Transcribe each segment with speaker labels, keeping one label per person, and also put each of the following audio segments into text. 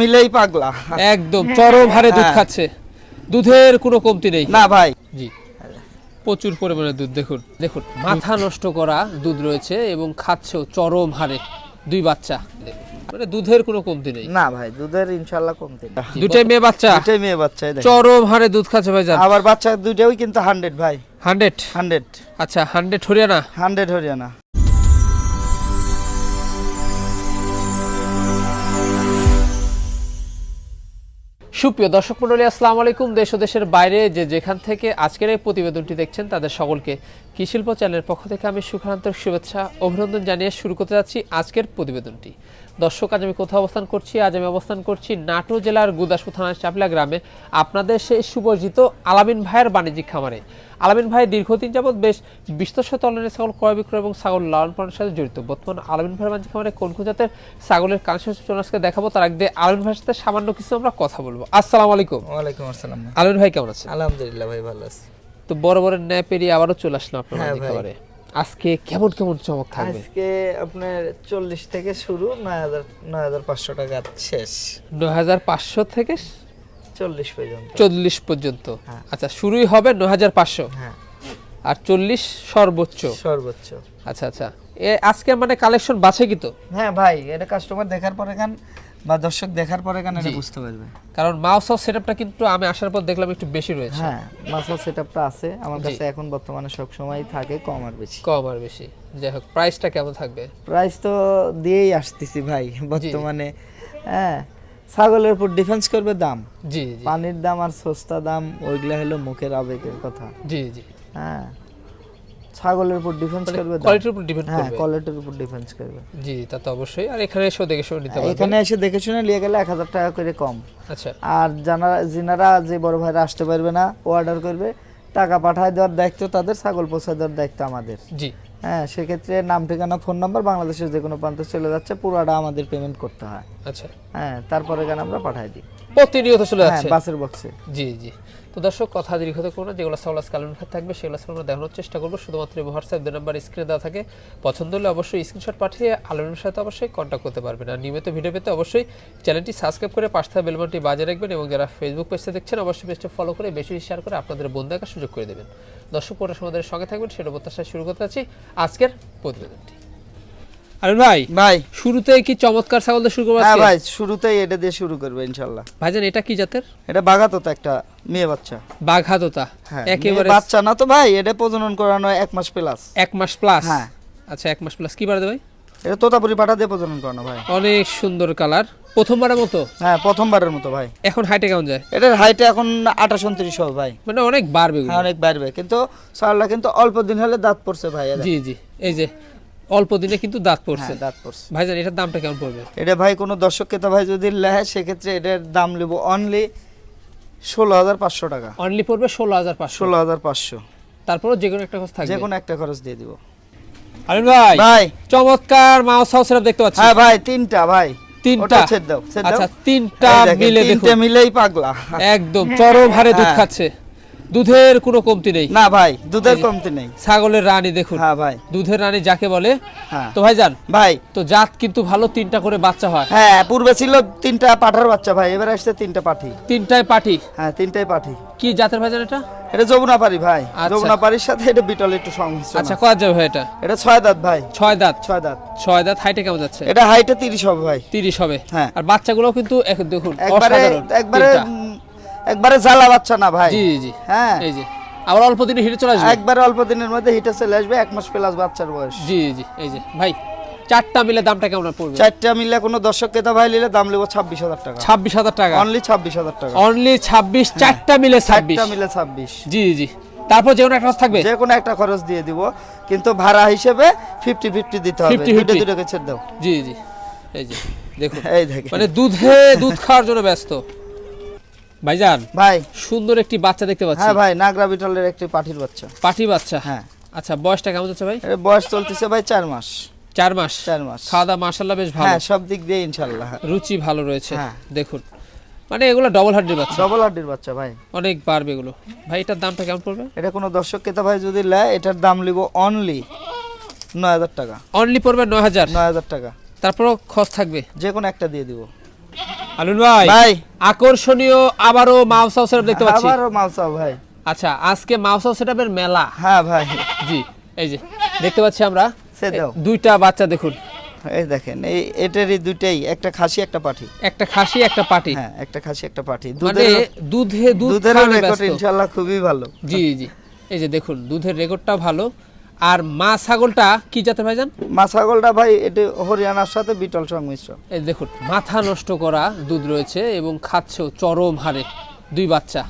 Speaker 1: মিলেই পাগলা।
Speaker 2: একদম চরম হারে দুধ
Speaker 1: হ্যাঁ।
Speaker 2: খাচ্ছে। দুধের কোনো কমতি নেই।
Speaker 1: না ভাই।
Speaker 2: জি। প্রচুর পরিমাণে দুধ দেখুন দেখুন মাথা নষ্ট করা দুধ রয়েছে এবং খাচ্ছেও চরম হারে দুই বাচ্চা। মানে দুধের কোনো কমতি নেই।
Speaker 1: না ভাই দুধের ইনশাল্লাহ কমতি না
Speaker 2: দুটাই মেয়ে বাচ্চা।
Speaker 1: দুটাই মেয়ে বাচ্চা।
Speaker 2: চরম হারে দুধ খাচ্ছে ভাইজান
Speaker 1: আবার বাচ্চা দুইটাও কিন্তু হান্ড্রেড ভাই।
Speaker 2: হান্ড্রেড
Speaker 1: হান্ড্রেড
Speaker 2: আচ্ছা হান্ড্রেড হরিয়ানা?
Speaker 1: হান্ড্রেড হরিয়ানা।
Speaker 2: সুপ্রিয় দর্শক মন্ডলী আসসালামু আলাইকুম। দেশ ও দেশের বাইরে যে যেখান থেকে আজকের এই প্রতিবেদনটি দেখছেন, তাদের সকলকে কৃষিল্প চ্যানেলের পক্ষ থেকে আমি সুখান্তর শুভেচ্ছা, অভিনন্দন জানিয়ে শুরু করতে যাচ্ছি আজকের প্রতিবেদনটি। দর্শক, আজ আমি কোথাও অবস্থান করছি? আজ আমি অবস্থান করছি নাটো জেলার গুদাসপুর থানার চাপলা গ্রামে। আপনাদের সেই সুপরিচিত আলামিন ভাইয়ের বাণিজ্যিক খামারে। আলামিন ভাই দীর্ঘদিন যাবৎ বেশ বিস্তর তলনের ছাগল ক্রয় বিক্রয় এবং ছাগল লালন পালনের সাথে জড়িত। বর্তমান আলামিন ভাইয়ের বাণিজ্যিক খামারে কোন কোন জাতের ছাগলের চলে আজকে দেখাবো। তার আগে আলামিন ভাইয়ের সাথে সামান্য কিছু আমরা কথা বলব। আসসালামু আলাইকুম।
Speaker 1: ওয়ালাইকুম আসসালাম।
Speaker 2: আলমিন ভাই কেমন আছেন?
Speaker 1: আলহামদুলিল্লাহ ভাই ভালো আছি।
Speaker 2: তো বড় বড় ন্যায় পেরিয়ে আবারও চলে আসলাম আপনার
Speaker 1: হ্যাঁ
Speaker 2: আজকে কেমন কেমন চমক থাকবে?
Speaker 1: আজকে আপনার চল্লিশ থেকে শুরু নয় হাজার নয় হাজার পাঁচশো টাকা শেষ।
Speaker 2: নয় হাজার পাঁচশো থেকে
Speaker 1: চল্লিশ পর্যন্ত।
Speaker 2: চল্লিশ পর্যন্ত।
Speaker 1: হ্যাঁ।
Speaker 2: আচ্ছা শুরুই হবে নয় হাজার পাঁচশো।
Speaker 1: হ্যাঁ।
Speaker 2: আর চল্লিশ সর্বোচ্চ।
Speaker 1: সর্বোচ্চ।
Speaker 2: আচ্ছা আচ্ছা। এ আজকে মানে কালেকশন বাছে কি তো?
Speaker 1: হ্যাঁ ভাই এটা কাস্টমার দেখার পরে গান বা দর্শক দেখার পরে গান এটা বুঝতে পারবে।
Speaker 2: কারণ মাউস অফ সেটআপটা কিন্তু আমি আসার পর দেখলাম একটু বেশি রয়েছে।
Speaker 1: হ্যাঁ মাসাল সেটআপটা আছে। আমার। কাছে এখন বর্তমানে সব সময় থাকে কম আর বেশি।
Speaker 2: কম আর বেশি। যাই হোক প্রাইসটা কেমন থাকবে?
Speaker 1: প্রাইস তো দিয়েই আসতেছি ভাই বর্তমানে। হ্যাঁ ছাগলের উপর ডিফেন্স করবে দাম?
Speaker 2: জি
Speaker 1: পানির দাম আর সস্তা দাম ওইগুলা হলো মুখের আবেগের কথা।
Speaker 2: জি জি।
Speaker 1: হ্যাঁ। ছাগলের উপর ডিফেন্স করবে
Speaker 2: কোয়ালিটির উপর ডিপেন্ড
Speaker 1: হ্যাঁ কোয়ালিটির উপর ডিফেন্স করবে।
Speaker 2: জি তা তো অবশ্যই। আর এখানে এসেও দেখে শুনে নিতে পারবে
Speaker 1: এখানে এসে দেখে শুনে নিয়ে গেলে এক হাজার টাকা করে কম।
Speaker 2: আচ্ছা।
Speaker 1: আর যারা যিনারা যে বড় ভাইরা আসতে পারবে না অর্ডার করবে টাকা পাঠায় দেওয়ার দায়িত্ব তাদের ছাগল পৌঁছায় দেওয়ার দায়িত্ব আমাদের।
Speaker 2: জি।
Speaker 1: হ্যাঁ সেক্ষেত্রে নাম ঠিকানা ফোন নাম্বার বাংলাদেশের যে কোনো প্রান্তে চলে যাচ্ছে পুরোটা আমাদের পেমেন্ট করতে হয়।
Speaker 2: আচ্ছা।
Speaker 1: হ্যাঁ তারপরে কেন আমরা পাঠাই দিই।
Speaker 2: প্রতিনিয়ত চলে
Speaker 1: হ্যাঁ
Speaker 2: যাচ্ছে।
Speaker 1: বাসের বক্সে
Speaker 2: জি জি। তো দর্শক কথা দীর্ঘত করব না যেগুলো সাউলাস কালন থাকবে সেগুলো আমরা দেখানোর চেষ্টা করব। শুধুমাত্র হোয়াটসঅ্যাপ নাম্বার স্ক্রিনে দেওয়া থাকে। পছন্দ হলে অবশ্যই স্ক্রিনশট পাঠিয়ে আলমের সাথে অবশ্যই কন্ট্যাক্ট করতে পারবেন। আর নিয়মিত ভিডিও পেতে অবশ্যই চ্যানেলটি সাবস্ক্রাইব করে পাশ থাকা বেলবনটি বাজিয়ে রাখবেন এবং যারা ফেসবুক পেজটা দেখছেন অবশ্যই পেজটা ফলো করে বেশি শেয়ার করে আপনাদের বন্ধু দেখার সুযোগ করে দেবেন। দর্শক পরে আমাদের সঙ্গে থাকবেন সেটা প্রত্যাশায় শুরু করতে যাচ্ছি আজকের প্রতিবেদনটি। আরে ভাই
Speaker 1: ভাই।
Speaker 2: শুরুতে কি চমৎকার ছাগল দিয়ে শুরু করব
Speaker 1: হ্যাঁ ভাই শুরুতেই এটা দিয়ে শুরু করবে
Speaker 2: ভাইজান এটা কি জাতের?
Speaker 1: এটা বাগাতো তো একটা মেয়ে বাচ্চা।
Speaker 2: বাঘাতোতা?
Speaker 1: হ্যাঁ
Speaker 2: একেবারে
Speaker 1: বাচ্চা না তো ভাই এটা প্রজনন করানো এক মাস প্লাস
Speaker 2: এক মাস প্লাস
Speaker 1: হ্যাঁ।
Speaker 2: আচ্ছা এক মাস প্লাস কি ভাই?
Speaker 1: এটা তোতাপুরি পাঠা দিয়ে প্রজনন করানো ভাই।
Speaker 2: অনেক সুন্দর কালার। প্রথমবারের মতো?
Speaker 1: হ্যাঁ প্রথমবারের মতো ভাই।
Speaker 2: এখন হাইটে কেমন যায়?
Speaker 1: এটার হাইট এখন আঠাশ উনত্রিশ হবে ভাই।
Speaker 2: মানে অনেক বাড়বে
Speaker 1: হ্যাঁ অনেক বাড়বে। কিন্তু সারলা কিন্তু অল্প দিন হলে দাঁত পড়ছে ভাই
Speaker 2: জি জি। এই যে অল্প দিনে কিন্তু দাঁত পড়ছে।
Speaker 1: হ্যাঁ দাঁত পড়ছে।
Speaker 2: ভাইজান এটার দামটা কেমন পড়বে?
Speaker 1: এটা ভাই কোনো দর্শক ক্রেতা ভাই যদি লেহে সেক্ষেত্রে এটার দাম নেব অনলি ষোলো হাজার পাঁচশো টাকা।
Speaker 2: অনলি পড়বে ষোলো হাজার পাঁচশো।
Speaker 1: ষোলো হাজার পাঁচশো।
Speaker 2: তারপরও যে কোনো একটা খরচ
Speaker 1: যে
Speaker 2: থাকবে।
Speaker 1: কোনো একটা খরচ দিয়ে দিব।
Speaker 2: আরিন ভাই
Speaker 1: ভাই।
Speaker 2: চমৎকার মাউস হাউস দেখতে পাচ্ছি।
Speaker 1: হ্যাঁ ভাই তিনটা ভাই।
Speaker 2: তিনটা?
Speaker 1: ছেড়ে দাও
Speaker 2: আচ্ছা তিনটা মিলে
Speaker 1: তিনটে মিলেই পাগলা।
Speaker 2: একদম চরম হারে দুধ
Speaker 1: হ্যাঁ।
Speaker 2: খাচ্ছে। দুধের কোনো কমতি নেই।
Speaker 1: না ভাই দুধের কমতি নেই।
Speaker 2: ছাগলের রানী দেখুন।
Speaker 1: হ্যাঁ ভাই।
Speaker 2: দুধের রানী যাকে বলে
Speaker 1: হ্যাঁ।
Speaker 2: তো ভাইজান
Speaker 1: ভাই।
Speaker 2: তো জাত কিন্তু ভালো তিনটা করে বাচ্চা হয়।
Speaker 1: হ্যাঁ পূর্বে ছিল তিনটা পাঠার বাচ্চা ভাই এবার আসছে তিনটা পাঠি।
Speaker 2: তিনটায় পাঠি?
Speaker 1: হ্যাঁ তিনটাই পাঠি।
Speaker 2: কি জাতের ভাইজান এটা?
Speaker 1: এটা যমুনা পারি ভাই।
Speaker 2: আচ্ছা।
Speaker 1: যমুনা পারির সাথে এটা বিটল একটু সংমিশ্রণ
Speaker 2: আচ্ছা কয় যাবে ভাই এটা?
Speaker 1: এটা ছয় দাঁত ভাই।
Speaker 2: ছয় দাঁত।
Speaker 1: ছয় দাঁত।
Speaker 2: ছয় দাঁত হাইটে কেমন যাচ্ছে?
Speaker 1: এটা হাইটে তিরিশ হবে ভাই।
Speaker 2: তিরিশ হবে।
Speaker 1: হ্যাঁ।
Speaker 2: আর বাচ্চাগুলো কিন্তু দেখুন
Speaker 1: একবারে একবারে একবারে জ্বালা বাচ্চা না ভাই।
Speaker 2: জি জি,
Speaker 1: হ্যাঁ।
Speaker 2: এই যে আবার অল্প দিনে হিটে চলে আসবে?
Speaker 1: একবারে অল্প দিনের মধ্যে হিটে চলে আসবে এক মাস প্লাস বাচ্চার বয়স।
Speaker 2: জি জি এই যে ভাই চারটা মিলে দামটা কেমন পড়বে?
Speaker 1: চারটা মিলে কোনো দর্শক ক্রেতা ভাই নিলে দাম নেব ছাব্বিশ হাজার টাকা।
Speaker 2: ছাব্বিশ হাজার টাকা?
Speaker 1: অনলি ছাব্বিশ হাজার টাকা।
Speaker 2: অনলি ছাব্বিশ চারটা মিলে ছাব্বিশ।
Speaker 1: মিলে ছাব্বিশ।
Speaker 2: জি জি তারপর যে কোনো একটা খরচ থাকবে?
Speaker 1: যে কোনো একটা খরচ দিয়ে দিব কিন্তু ভাড়া হিসেবে ফিফটি ফিফটি দিতে হবে।
Speaker 2: 50-50
Speaker 1: দুটো দুটোকে ছেড়ে দাও।
Speaker 2: জি জি এই যে দেখুন।
Speaker 1: এই দেখে
Speaker 2: মানে দুধে দুধ খাওয়ার জন্য ব্যস্ত। ভাইজান
Speaker 1: ভাই।
Speaker 2: সুন্দর একটি বাচ্চা দেখতে পাচ্ছি।
Speaker 1: হ্যাঁ ভাই নাগরা বিটলের একটি পাঠির বাচ্চা।
Speaker 2: পাটি বাচ্চা?
Speaker 1: হ্যাঁ।
Speaker 2: আচ্ছা বয়সটা কেমন যাচ্ছে ভাই?
Speaker 1: বয়স চলতেছে ভাই চার মাস।
Speaker 2: চার মাস?
Speaker 1: চার মাস।
Speaker 2: খাওয়া দাওয়া মার্শাল্লাহ বেশ ভালো।
Speaker 1: হ্যাঁ সব দিক দিয়ে ইনশাল্লাহ
Speaker 2: রুচি ভালো রয়েছে।
Speaker 1: হ্যাঁ।
Speaker 2: দেখুন। মানে এগুলো ডবল হাড্ডির বাচ্চা।
Speaker 1: ডবল হাড্ডির বাচ্চা ভাই।
Speaker 2: অনেক বাড়বে এগুলো। ভাই এটার দামটা কেমন পড়বে?
Speaker 1: এটা কোনো দর্শক ক্রেতা ভাই যদি নেয় এটার দাম লিব অনলি নয় হাজার টাকা।
Speaker 2: অনলি পড়বে নয় হাজার।
Speaker 1: নয় হাজার টাকা।
Speaker 2: তারপরও খরচ থাকবে।
Speaker 1: যে কোনো একটা দিয়ে দিব।
Speaker 2: আলুন ভাই
Speaker 1: ভাই।
Speaker 2: আকর্ষণীয় আবারও মাউস হাউস সেটআপ দেখতে পাচ্ছি।
Speaker 1: আবারও মালসা ভাই।
Speaker 2: আচ্ছা আজকে মাউস হাউস সেটআপের মেলা।
Speaker 1: হ্যাঁ ভাই।
Speaker 2: জি এই যে দেখতে পাচ্ছি আমরা। দুইটা বাচ্চা দেখুন।
Speaker 1: এই দেখেন এই এটারই দুইটাই একটা খাসি একটা পাঠি।
Speaker 2: একটা খাসি একটা পাটি
Speaker 1: হ্যাঁ একটা খাসি একটা পাঠি।
Speaker 2: মানে দুধে দুধ
Speaker 1: দুধের রেকর্ড ইনশাআল্লাহ খুবই ভালো।
Speaker 2: জি জি। এই যে দেখুন দুধের রেকর্ডটা ভালো। আর মা ছাগলটা কি জাতের ভাইজান?
Speaker 1: মা ছাগলটা ভাই এটা হরিয়ানার সাথে বিটল সংমিশ্রণ
Speaker 2: এই দেখুন মাথা নষ্ট করা দুধ রয়েছে এবং খাচ্ছেও চরম হারে দুই বাচ্চা।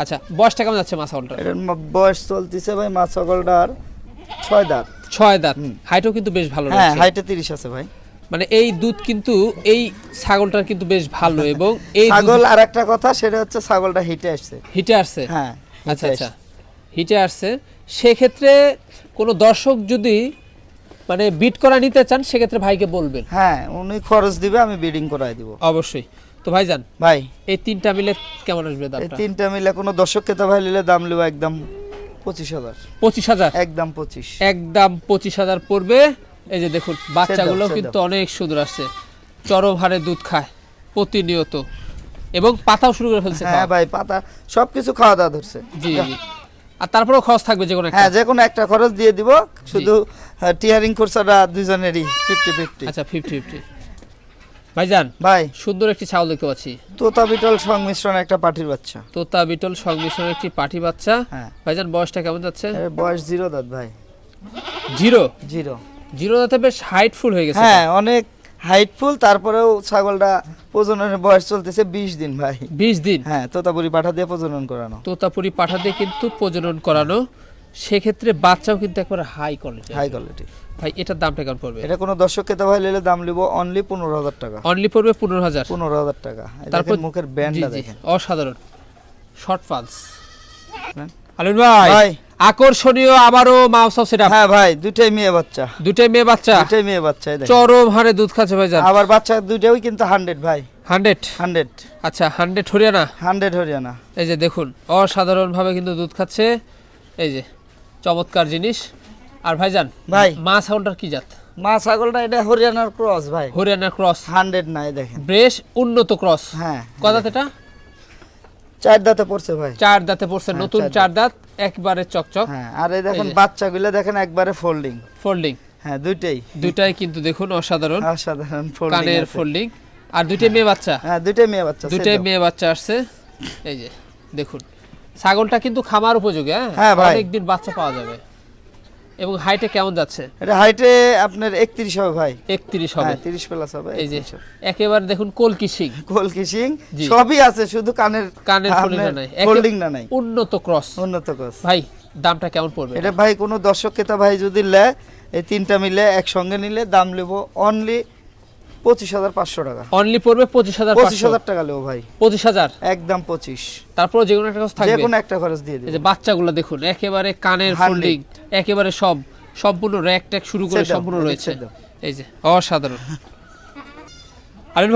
Speaker 2: আচ্ছা বয়সটা কেমন যাচ্ছে মা ছাগলটা
Speaker 1: এটার বয়স চলতেছে ভাই মা ছাগলটার ছয় দাঁত।
Speaker 2: ছয় দাঁত। হাইটও কিন্তু বেশ ভালো
Speaker 1: হ্যাঁ হাইটে তিরিশ আছে ভাই।
Speaker 2: মানে এই দুধ কিন্তু এই ছাগলটার কিন্তু বেশ ভালো এবং এই
Speaker 1: ছাগল আর একটা কথা সেটা হচ্ছে ছাগলটা হিটে আসছে।
Speaker 2: হিটে আসছে?
Speaker 1: হ্যাঁ
Speaker 2: আচ্ছা আচ্ছা। হিটে আসছে। সেক্ষেত্রে কোনো দর্শক যদি মানে বিট করা নিতে চান সেক্ষেত্রে ভাইকে বলবেন।
Speaker 1: হ্যাঁ উনি খরচ দিবে আমি বিডিং করাই দিব।
Speaker 2: অবশ্যই। তো ভাই ভাইজান
Speaker 1: ভাই।
Speaker 2: এই তিনটা মিলে কেমন আসবে
Speaker 1: এই তিনটা মিলে কোনো দর্শক খেতে ভাই নিলে দাম লিব একদম পঁচিশ হাজার।
Speaker 2: পঁচিশ হাজার?
Speaker 1: একদম পঁচিশ।
Speaker 2: একদম পঁচিশ হাজার পড়বে। এই যে দেখুন বাচ্চাগুলো কিন্তু অনেক সুন্দর আসছে। চরম হারে দুধ খায় প্রতিনিয়ত। এবং পাতাও শুরু করে ফেলছে
Speaker 1: হ্যাঁ ভাই পাতা সবকিছু খাওয়া দাওয়া ধরছে।
Speaker 2: জি জি। আর তারপরেও খরচ থাকবে যে কোনো একটা?
Speaker 1: হ্যাঁ যে কোনো একটা খরচ দিয়ে দিব শুধু টিয়ারিং খরচাটা দুজনেরই ফিফটি ফিফটি
Speaker 2: আচ্ছা ফিফটি ফিফটি ভাইজান
Speaker 1: ভাই।
Speaker 2: সুন্দর একটি ছাগল দেখতে পাচ্ছি।
Speaker 1: তোতা বিটল সংমিশ্রণ একটা পাটির বাচ্চা।
Speaker 2: তোতা বিটল সংমিশ্রণের একটি পাটি বাচ্চা।
Speaker 1: হ্যাঁ।
Speaker 2: ভাইজান বয়সটা কেমন যাচ্ছে?
Speaker 1: বয়স জিরো দাঁত ভাই।
Speaker 2: জিরো?
Speaker 1: জিরো।
Speaker 2: জিরো দাঁতে বেশ হাইটফুল হয়ে গেছে।
Speaker 1: হ্যাঁ অনেক হাইটফুল তারপরেও ছাগলটা প্রজননের বয়স চলতেছে বিশ দিন ভাই।
Speaker 2: বিশ দিন?
Speaker 1: হ্যাঁ তোতাপুরি পাঠা দিয়ে প্রজনন করানো।
Speaker 2: তোতাপুরি পাঠা দিয়ে কিন্তু প্রজনন করানো। সেক্ষেত্রে বাচ্চাও কিন্তু একবার হাই কোয়ালিটি
Speaker 1: হাই কোয়ালিটি
Speaker 2: ভাই এটার দামটা কেমন পড়বে?
Speaker 1: এটা কোনো দর্শক খেতে ভাই নিলে দাম লিব অনলি পনেরো হাজার টাকা।
Speaker 2: অনলি পড়বে পনেরো হাজার।
Speaker 1: পনেরো হাজার টাকা।
Speaker 2: তারপর
Speaker 1: মুখের ব্যান্ডটা দেখেন।
Speaker 2: অসাধারণ। Short pulse. আলুন ভাই।
Speaker 1: ভাই।
Speaker 2: আকর্ষণীয় আবারও মাউস সেটা
Speaker 1: হ্যাঁ ভাই দুটাই মেয়ে বাচ্চা।
Speaker 2: দুটাই মেয়ে বাচ্চা?
Speaker 1: দুটাই মেয়ে বাচ্চা
Speaker 2: চরম হারে দুধ খাচ্ছে ভাই ভাইজান।
Speaker 1: আবার বাচ্চা দুটাই কিন্তু হান্ড্রেড ভাই।
Speaker 2: হান্ড্রেড
Speaker 1: হান্ড্রেড
Speaker 2: আচ্ছা হান্ড্রেড হরিয়ানা?
Speaker 1: হান্ড্রেড হরিয়ানা।
Speaker 2: এই যে দেখুন অসাধারণভাবে কিন্তু দুধ খাচ্ছে। এই যে চমৎকার জিনিস। আর ভাইজান
Speaker 1: ভাই।
Speaker 2: মা ছাগলটার কি জাত?
Speaker 1: মা ছাগলটা এটা হরিয়ানার ক্রস ভাই।
Speaker 2: হরিয়ানার ক্রস।
Speaker 1: হান্ড্রেড নাই দেখেন।
Speaker 2: বেশ উন্নত ক্রস।
Speaker 1: হ্যাঁ।
Speaker 2: কদাত এটা?
Speaker 1: চার দাঁতে পড়ছে ভাই।
Speaker 2: চার দাঁতে পড়ছে
Speaker 1: হ্যাঁ,
Speaker 2: নতুন
Speaker 1: চার
Speaker 2: দাঁত। একবারে চকচক।
Speaker 1: হ্যাঁ আর এই দেখেন বাচ্চাগুলো দেখেন একবারে ফোল্ডিং
Speaker 2: ফোল্ডিং
Speaker 1: হ্যাঁ দুইটাই।
Speaker 2: দুইটাই কিন্তু দেখুন অসাধারণ।
Speaker 1: অসাধারণ ফোল্ডিং
Speaker 2: কানের ফোল্ডিং আর দুইটাই মেয়ে বাচ্চা।
Speaker 1: হ্যাঁ দুইটাই মেয়ে বাচ্চা
Speaker 2: দুইটাই মেয়ে বাচ্চা আসছে। এই যে দেখুন। ছাগলটা কিন্তু খামার উপযোগী হ্যাঁ?
Speaker 1: হ্যাঁ।
Speaker 2: অনেকদিন বাচ্চা পাওয়া যাবে। এবং হাইটে কেমন যাচ্ছে?
Speaker 1: এটা হাইটে আপনার একত্রিশ হবে ভাই।
Speaker 2: একত্রিশ হবে।
Speaker 1: হ্যাঁ তিরিশ প্লাস হবে
Speaker 2: এই যে একেবারে দেখুন কলকি সিং
Speaker 1: কলকি সিং সবই আছে শুধু কানের
Speaker 2: কানের টা নাই।
Speaker 1: না নাই।
Speaker 2: উন্নত ক্রস
Speaker 1: উন্নত ক্রস
Speaker 2: ভাই দামটা কেমন পড়বে?
Speaker 1: এটা ভাই কোন দর্শক ক্রেতা ভাই যদি লে এই তিনটা মিলে একসঙ্গে নিলে দাম নেব অনলি পঁচিশ হাজার পাঁচশো টাকা।
Speaker 2: অনলি পড়বে পঁচিশ হাজার
Speaker 1: পঁচিশ। হাজার টাকা নেব ভাই।
Speaker 2: পঁচিশ হাজার?
Speaker 1: একদম পঁচিশ।
Speaker 2: তারপর যে কোনো একটা খরচ
Speaker 1: যে কোনো একটা খরচ দিয়ে দিবে।
Speaker 2: বাচ্চাগুলো দেখুন একেবারে কানের ফোল্ডিং একেবারে সব সম্পূর্ণ র্যাক ট্যাক শুরু করে সম্পূর্ণ রয়েছে। এই যে অসাধারণ।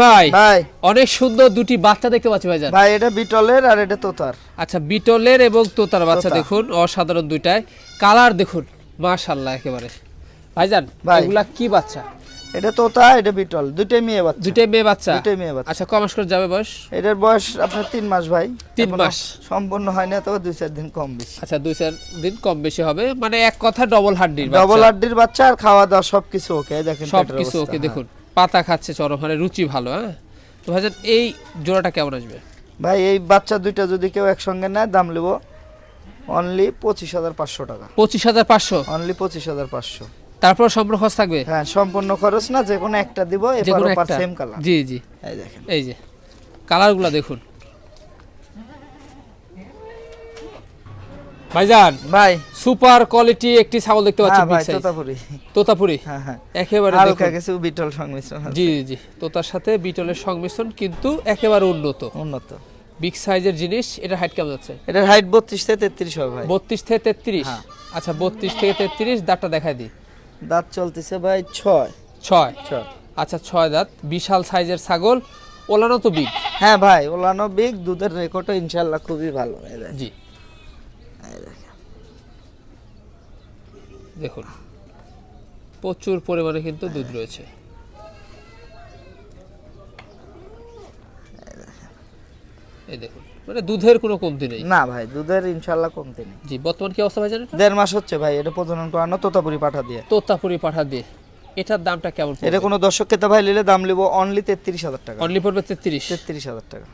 Speaker 2: ভাই
Speaker 1: ভাই।
Speaker 2: অনেক সুন্দর দুটি বাচ্চা দেখতে পাচ্ছি ভাইজান।
Speaker 1: ভাই এটা বিটলের আর এটা তোতার।
Speaker 2: আচ্ছা বিটলের এবং তোতার বাচ্চা দেখুন অসাধারণ দুইটায় কালার দেখুন মাশাল্লাহ একেবারে। ভাইজান
Speaker 1: ভাই।
Speaker 2: এগুলা কি বাচ্চা?
Speaker 1: এটা তোতা এটা বিটল। দুইটাই মেয়ে বাচ্চা।
Speaker 2: দুইটাই মেয়ে বাচ্চা?
Speaker 1: দুইটাই মেয়ে বাচ্চা।
Speaker 2: আচ্ছা কমাস করে যাবে বয়স?
Speaker 1: এটার বয়স আপনার তিন মাস ভাই।
Speaker 2: তিন মাস।
Speaker 1: সম্পূর্ণ হয় না তবে দুই চার দিন কম বেশি।
Speaker 2: আচ্ছা দুই চার দিন কম বেশি হবে। মানে এক কথা ডবল হাড্ডির
Speaker 1: ডবল আড্ডির বাচ্চা আর খাওয়া দাওয়া সবকিছু ওকে দেখেন
Speaker 2: সব কিছু ওকে
Speaker 1: হ্যাঁ।
Speaker 2: দেখুন। পাতা খাচ্ছে চরম মানে রুচি ভালো হ্যাঁ? তো ভাইজান এই জোড়াটা কেমন আসবে?
Speaker 1: ভাই এই বাচ্চা দুইটা যদি কেউ একসঙ্গে নেয় দাম নেব অনলি পঁচিশ হাজার পাঁচশো টাকা।
Speaker 2: পঁচিশ হাজার পাঁচশো?
Speaker 1: অনলি পঁচিশ হাজার পাঁচশো।
Speaker 2: তারপর সম্পূর্ণ খরচ থাকবে?
Speaker 1: হ্যাঁ সম্পূর্ণ খরচ না যে কোনো একটা দিব
Speaker 2: যে কোনো একটা।
Speaker 1: সেম কালার
Speaker 2: জি জি।
Speaker 1: এই দেখেন।
Speaker 2: এই যে কালারগুলো দেখুন। ভাইজান
Speaker 1: ভাই।
Speaker 2: সুপার কোয়ালিটি একটি ছাগল দেখতে পাচ্ছি
Speaker 1: হ্যাঁ ভাই তোতাপুরি।
Speaker 2: তোতাপুরি?
Speaker 1: হ্যাঁ হ্যাঁ।
Speaker 2: একেবারে
Speaker 1: হালকা। কিছু বিটল সংমিশ্রণ।
Speaker 2: জি জি জি। তোতার সাথে বিটলের সংমিশ্রণ কিন্তু একেবারে উন্নত।
Speaker 1: উন্নত।
Speaker 2: বিগ সাইজের জিনিস এটা হাইট কেমন যাচ্ছে?
Speaker 1: এটার হাইট বত্রিশ থেকে তেত্রিশ হবে ভাই।
Speaker 2: বত্রিশ থেকে তেত্রিশ?
Speaker 1: হ্যাঁ।
Speaker 2: আচ্ছা বত্রিশ থেকে তেত্রিশ দাঁতটা দেখাই দিই।
Speaker 1: দাঁত চলতেছে ভাই ছয়।
Speaker 2: ছয়?
Speaker 1: ছয়।
Speaker 2: আচ্ছা ছয় দাঁত। বিশাল সাইজের ছাগল। ওলানো তো বিগ
Speaker 1: হ্যাঁ ভাই ওলানো বিগ দুধের রেকর্ডও ইনশাল্লাহ খুবই ভালো।
Speaker 2: জি। দেখুন প্রচুর পরিমাণে কিন্তু দুধ রয়েছে। এই দেখুন মানে দুধের কোনো কমতি নেই।
Speaker 1: না ভাই দুধের ইনশাল্লাহ কমতি নেই।
Speaker 2: জি বর্তমান কি অবস্থা ভাই জানেন?
Speaker 1: দেড় মাস হচ্ছে ভাই এটা প্রজনন করানো তোতাপুরি পাঠা দিয়ে।
Speaker 2: তোতাপুরি পাঠা দিয়ে। এটার দামটা কেমন
Speaker 1: এটা কোনো দর্শক খেতে ভাই নিলে দাম অনলি তেত্রিশ হাজার টাকা।
Speaker 2: অনলি পড়বে তেত্রিশ?
Speaker 1: তেত্রিশ হাজার টাকা।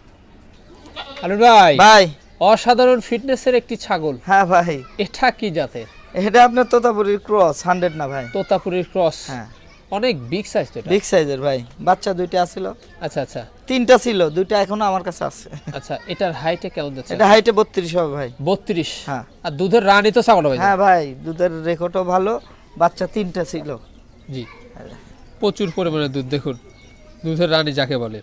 Speaker 2: ভাই
Speaker 1: ভাই।
Speaker 2: অসাধারণ ফিটনেসের একটি ছাগল।
Speaker 1: হ্যাঁ ভাই।
Speaker 2: এটা কি জাতের?
Speaker 1: এটা আপনার তোতাপুরির ক্রস হান্ড্রেড না ভাই?
Speaker 2: তোতাপুরির ক্রস
Speaker 1: হ্যাঁ।
Speaker 2: অনেক বিগ সাইজ তো এটা?
Speaker 1: বিগ সাইজের ভাই। বাচ্চা দুইটা আছিল।
Speaker 2: আচ্ছা আচ্ছা।
Speaker 1: তিনটা ছিল দুইটা এখনও আমার কাছে আছে।
Speaker 2: আচ্ছা এটার হাইটে কেমন যাচ্ছে?
Speaker 1: এটা হাইটে বত্রিশ হবে ভাই।
Speaker 2: বত্রিশ?
Speaker 1: হ্যাঁ।
Speaker 2: আর দুধের রানী তো ছাগল ভাই
Speaker 1: হ্যাঁ ভাই দুধের রেকর্ডও ভালো বাচ্চা তিনটা ছিল।
Speaker 2: জি। প্রচুর পরিমাণে দুধ দেখুন। দুধের রানী যাকে বলে।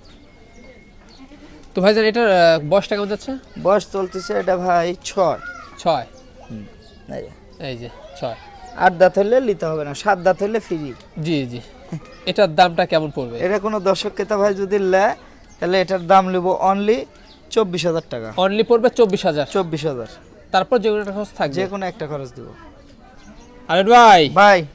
Speaker 2: তো ভাইজান এটার আহ, বয়সটা কেমন যাচ্ছে?
Speaker 1: বয়স চলতেছে এটা ভাই ছয়।
Speaker 2: ছয়।
Speaker 1: এই যে
Speaker 2: ছয়।
Speaker 1: আট দাঁত হলে নিতে হবে না সাত দাঁত হলে ফ্রি
Speaker 2: জি জি। এটার দামটা কেমন পড়বে?
Speaker 1: এটা কোনো দর্শক ক্রেতা ভাই যদি নেয় তাহলে এটার দাম নেব অনলি চব্বিশ হাজার টাকা।
Speaker 2: অনলি পড়বে চব্বিশ হাজার।
Speaker 1: চব্বিশ হাজার।
Speaker 2: তারপর যে কোনো একটা খরচ থাকবে।
Speaker 1: যে কোনো একটা খরচ দেবো।
Speaker 2: আরে ভাই।
Speaker 1: ভাই।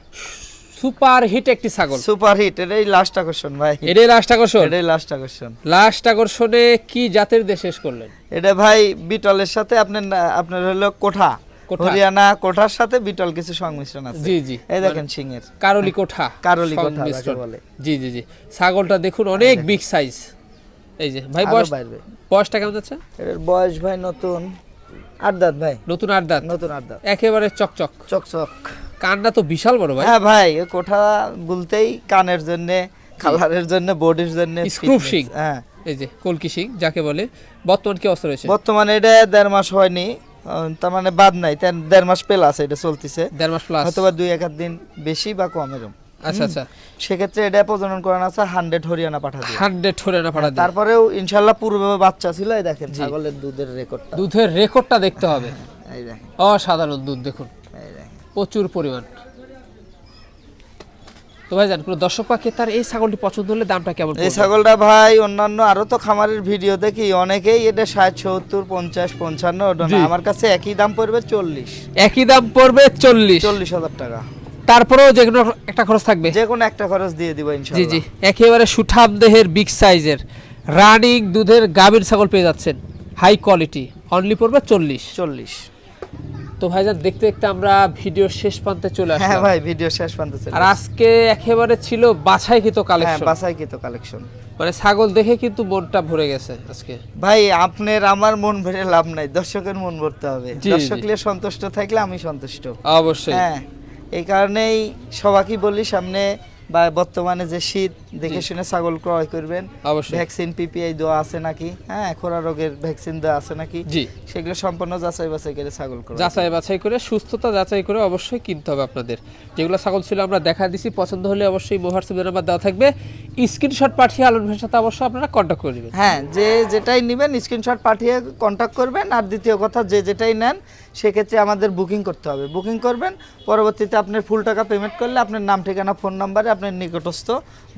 Speaker 2: সুপার হিট একটি ছাগল।
Speaker 1: সুপার হিট এটাই লাস্ট আকর্ষণ ভাই।
Speaker 2: এটাই লাস্ট আকর্ষণ?
Speaker 1: এটাই লাস্ট আকর্ষণ।
Speaker 2: লাস্ট আকর্ষণে কি জাতের দিয়ে শেষ করলেন?
Speaker 1: এটা ভাই বিটলের সাথে আপনার আপনার হলো কোঠা
Speaker 2: কোঠা।
Speaker 1: হরিয়ানা কোঠার সাথে বিটল কিছু সংমিশ্রণ আছে।
Speaker 2: জি জি।
Speaker 1: এই দেখেন সিংয়ের
Speaker 2: কারলি কোঠা
Speaker 1: কারলি কোঠা বলে।
Speaker 2: জি জি জি। ছাগলটা দেখুন অনেক বিগ সাইজ এই যে ভাই বয়স বয়সটা কেমন যাচ্ছে?
Speaker 1: এটার বয়স ভাই নতুন আট দাঁত ভাই।
Speaker 2: নতুন আট দাঁত।
Speaker 1: নতুন আট দাঁত।
Speaker 2: একেবারে চকচক।
Speaker 1: চকচক।
Speaker 2: কানটা তো বিশাল বড় ভাই।
Speaker 1: হ্যাঁ ভাই কোঠা বলতেই কানের জন্য কালারের জন্য বডির জন্য fitness।
Speaker 2: shing।
Speaker 1: হ্যাঁ।
Speaker 2: এই যে কলকি সিং যাকে বলে। বর্তমান কি অবস্থা রয়েছে?
Speaker 1: বর্তমানে এটা দেড় মাস হয়নি তার মানে বাদ নাই দেড় মাস পেলা আছে এটা চলতেছে।
Speaker 2: দেড় মাস প্লাস
Speaker 1: হয়তো দুই এক দিন বেশি বা কম এরকম
Speaker 2: আচ্ছা আচ্ছা।
Speaker 1: সেক্ষেত্রে এটা প্রজনন করানো আছে হান্ড্রেড হরিয়ানা পাঠা দিয়ে।
Speaker 2: হান্ড্রেড হরিয়ানা পাঠা
Speaker 1: তারপরেও ইনশাল্লাহ পূর্বে বাচ্চা ছিল এই দেখেন ছাগলের দুধের রেকর্ডটা।
Speaker 2: দুধের রেকর্ডটা দেখতে হবে।
Speaker 1: এই দেখেন।
Speaker 2: অসাধারণ দুধ দেখুন।
Speaker 1: এই দেখেন।
Speaker 2: প্রচুর পরিমাণ। তো ভাই জান কোনো দর্শক পাখি তার এই ছাগলটি পছন্দ হলে দামটা কেমন
Speaker 1: এই ছাগলটা ভাই অন্যান্য আরও তো খামারের ভিডিও দেখি অনেকেই এটা ষাট সত্তর পঞ্চাশ পঞ্চান্ন আমার কাছে একই দাম পড়বে চল্লিশ।
Speaker 2: একই দাম পড়বে চল্লিশ।
Speaker 1: চল্লিশ হাজার টাকা।
Speaker 2: তারপরেও যে কোনো একটা খরচ থাকবে?
Speaker 1: যে কোনো একটা খরচ দিয়ে দিব
Speaker 2: জি জি। একেবারে সুঠাম দেহের বিগ সাইজের রানিং দুধের গাভীর ছাগল পেয়ে যাচ্ছেন। High quality. অনলি পড়বে চল্লিশ।
Speaker 1: চল্লিশ।
Speaker 2: তো ভাইজান দেখতে দেখতে আমরা ভিডিও শেষ প্রান্তে চলে আসলাম।
Speaker 1: হ্যাঁ ভাই ভিডিও শেষ প্রান্তে চলে
Speaker 2: আর আজকে একেবারে ছিল বাছাইকৃত
Speaker 1: হ্যাঁ
Speaker 2: কালেকশন
Speaker 1: হ্যাঁ কি তো কালেকশন
Speaker 2: মানে ছাগল দেখে কিন্তু মনটা ভরে গেছে আজকে।
Speaker 1: ভাই আপনার আমার মন ভরে লাভ নাই দর্শকের মন ভরতে হবে। দর্শকলে। সন্তুষ্ট থাকলে আমি সন্তুষ্ট।
Speaker 2: অবশ্যই।
Speaker 1: হ্যাঁ এই কারণেই সবাইকে বলি সামনে বা বর্তমানে যে শীত দেখে শুনে ছাগল ক্রয় করবেন। ভ্যাকসিন পিপিআই দেওয়া আছে নাকি? হ্যাঁ খোরা রোগের ভ্যাকসিন দেওয়া আছে নাকি?
Speaker 2: জি।
Speaker 1: সেগুলো সম্পূর্ণ যাচাই বাছাই করে ছাগল ক্রয়
Speaker 2: যাচাই বাছাই করে সুস্থতা যাচাই করে অবশ্যই কিনতে হবে আপনাদের। যেগুলো ছাগল ছিল আমরা দেখা দিছি পছন্দ হলে অবশ্যই মোহাটসঅ্যাপ নাম্বার দেওয়া থাকবে। স্ক্রিনশট পাঠিয়ে আলম ভাইয়ের সাথে অবশ্যই আপনারা কন্ট্যাক্ট করে নেবেন।
Speaker 1: হ্যাঁ যে যেটাই নেবেন স্ক্রিনশট পাঠিয়ে কন্ট্যাক্ট করবেন। আর দ্বিতীয় কথা যে যেটাই নেন সেক্ষেত্রে আমাদের বুকিং করতে হবে। বুকিং করবেন পরবর্তীতে আপনি ফুল টাকা পেমেন্ট করলে আপনার নাম ঠিকানা ফোন নাম্বারে আপনার নিকটস্থ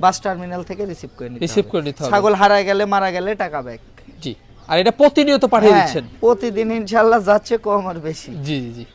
Speaker 1: বাস টার্মিনাল থেকে রিসিভ করে নিতে
Speaker 2: রিসিভ করে নিতে হবে।
Speaker 1: ছাগল হারায় গেলে মারা গেলে টাকা ব্যাক
Speaker 2: জি। আর এটা প্রতিনিয়ত পাঠিয়ে দিচ্ছেন।
Speaker 1: প্রতিদিন ইনশাআল্লাহ যাচ্ছে কম আর বেশি।
Speaker 2: জি জি জি।